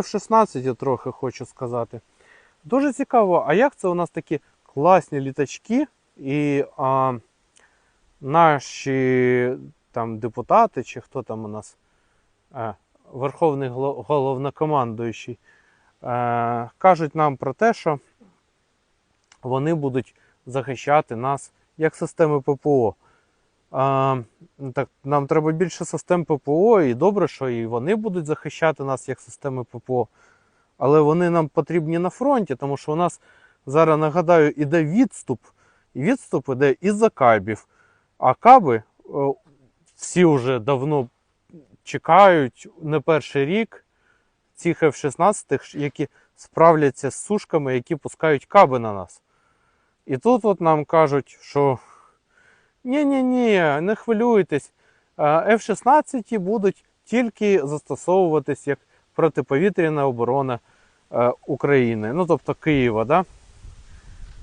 F-16 я трохи хочу сказати. Дуже цікаво, а як це у нас такі класні літачки, і а, наші там депутати, чи хто там у нас, е, Верховний головнокомандуючий, е, кажуть нам про те, що вони будуть захищати нас як системи ППО. А, ну, так, нам треба більше систем ППО, і добре, що і вони будуть захищати нас як системи ППО. Але вони нам потрібні на фронті, тому що у нас зараз, нагадаю, іде відступ, і відступ іде із-за кабів. А каби о, всі вже давно чекають не перший рік цих F-16, які справляться з сушками, які пускають каби на нас. І тут от нам кажуть, що ні-ні-ні, не хвилюйтесь, е, F-16 будуть тільки застосовуватись як протиповітряна оборона е, України, ну тобто Києва. Да?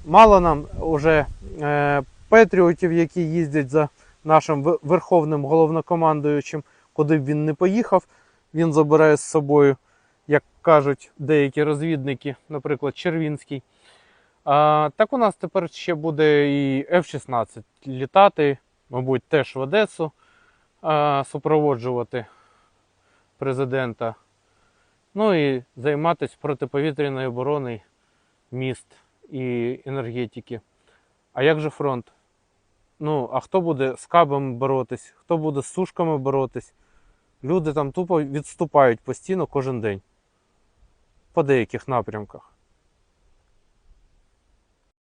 Мало нам вже е, патріотів, які їздять за нашим верховним головнокомандуючим, куди б він не поїхав, він забирає з собою, як кажуть деякі розвідники, наприклад, Червінський. Так у нас тепер ще буде і F-16 літати, мабуть, теж в Одесу, супроводжувати президента. Ну і займатися протиповітряною обороною міст і енергетики. А як же фронт? Ну, а хто буде з кабами боротись, хто буде з сушками боротись? Люди там тупо відступають постійно кожен день по деяких напрямках.